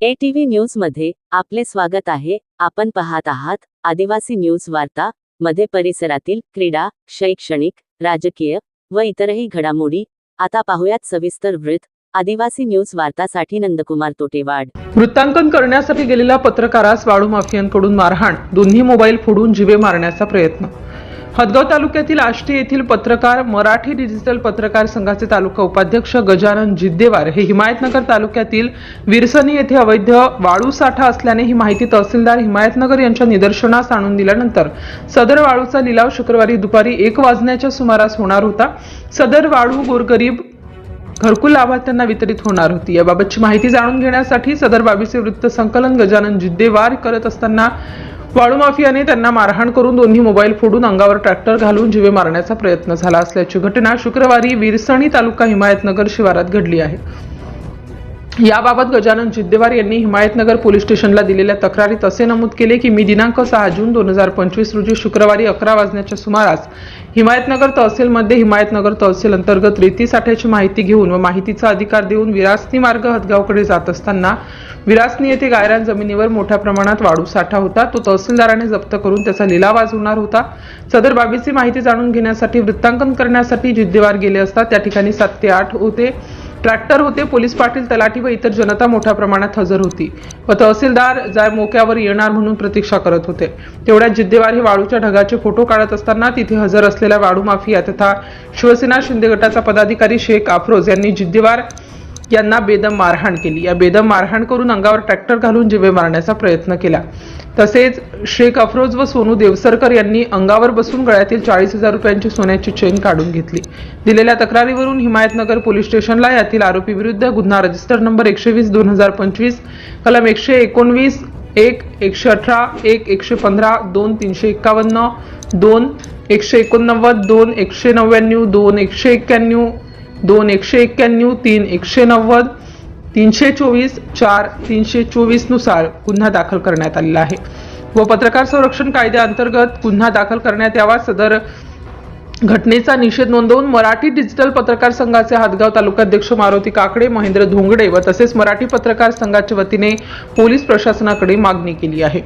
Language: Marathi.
एटीव्ही न्यूजमध्ये आपले स्वागत आहे. आपण पाहत आहात आदिवासी न्यूज वार्ता मध्ये परिसरातील क्रीडा शैक्षणिक राजकीय व इतरही घडामोडी. आता पाहुयात सविस्तर वृत्त. आदिवासी न्यूज वार्तासाठी नंदकुमार तोटेवाड. वृत्तांकन करण्यासाठी गेलेल्या पत्रकारास वाळू माफियांकडून मारहाण. दोन्ही मोबाईल फोडून जिवे मारण्याचा प्रयत्न. हदगाव तालुक्यातील आष्टी येथील पत्रकार मराठी डिजिटल पत्रकार संघाचे तालुका उपाध्यक्ष गजानन जिद्देवार हे हिमायतनगर तालुक्यातील विरसनी येथे अवैध वाळू साठा असल्याने ही माहिती तहसीलदार हिमायतनगर यांच्या निदर्शनास आणून दिल्यानंतर सदर वाळूचा लिलाव शुक्रवारी दुपारी एक वाजण्याच्या सुमारास होणार होता. सदर वाळू गोरगरीब घरकुल लाभार्थ्यांना वितरित होणार होती. याबाबतची माहिती जाणून घेण्यासाठी सदर बाबीचे वृत्त संकलन गजानन जिद्देवार करत असताना वाळू माफियाने त्यांना मारहाण करून दोन्ही मोबाईल फोडून अंगावर ट्रॅक्टर घालून जीवे मारण्याचा प्रयत्न झाला असल्याची घटना शुक्रवारी विरसणी तालुका हिमायतनगर शिवारात घडली आहे. याबाबत गजानन जिद्देवार यांनी हिमायतनगर पोलीस स्टेशनला दिलेल्या तक्रारीत असे नमूद केले की मी दिनांक सहा जून दोन हजार पंचवीस रोजी शुक्रवारी अकरा वाजण्याच्या सुमारास हिमायतनगर तहसीलमध्ये हिमायतनगर तहसील अंतर्गत रेती साठ्याची माहिती घेऊन व माहितीचा अधिकार देऊन विरासनी मार्ग हदगावकडे जात असताना विरासनी येथे गायरान जमिनीवर मोठ्या प्रमाणात वाळू साठा होता. तो तहसीलदाराने जप्त करून त्याचा लिलावाज होणार होता. सदर बाबीची माहिती जाणून घेण्यासाठी वृत्तांकन करण्यासाठी जिद्देवार गेले असता त्या ठिकाणी सात ते आठ होते. ट्रॅक्टर होते पोलीस पाटील तलाठी व इतर जनता मोठ्या प्रमाणात हजर होती. व तहसीलदार जाय मोक्यावर येणार म्हणून प्रतीक्षा करत होते. तेवढ्यात जिद्देवार हे वाळूच्या ढगाचे फोटो काढत असताना तिथे हजर असलेल्या वाळू माफिया तथा शिवसेना शिंदे गटाचा पदाधिकारी शेख अफरोज यांनी जिद्देवार यांना बेदम मारहाण केली. या बेदम मारहाण करून अंगावर ट्रॅक्टर घालून जिवे मारण्याचा प्रयत्न केला. तसेच शेख अफरोज व सोनू देवसरकर यांनी अंगावर बसून गळ्यातील चाळीस हजार रुपयांची सोन्याची चेन काढून घेतली. दिलेल्या तक्रारीवरून हिमायतनगर पोलीस स्टेशनला यातील आरोपी विरुद्ध गुन्हा रजिस्टर नंबर एकशे वीस दोन हजार पंचवीस कलम एकशे एकोणवीस एक एकशे अठरा एक एकशे पंधरा दोन तीनशे एक्कावन्न दोन एकशे एकोणनव्वद दोन एकशे नव्याण्णव दोन एकशे एक्क्याण्णव दोन एकशे एक्क्याण्णव तीन एकशे नव्वद तीनशे चोवीस चार तीनशे चोवीसनुसार गुन्हा दाखल करण्यात आलेला आहे. व पत्रकार संरक्षण कायद्याअंतर्गत गुन्हा दाखल करण्यात यावा सदर घटनेचा निषेध नोंदवून मराठी डिजिटल पत्रकार संघाचे हातगाव तालुकाध्यक्ष मारुती काकडे महेंद्र धोंगडे व तसेच मराठी पत्रकार संघाच्या वतीने पोलीस प्रशासनाकडे मागणी केली आहे.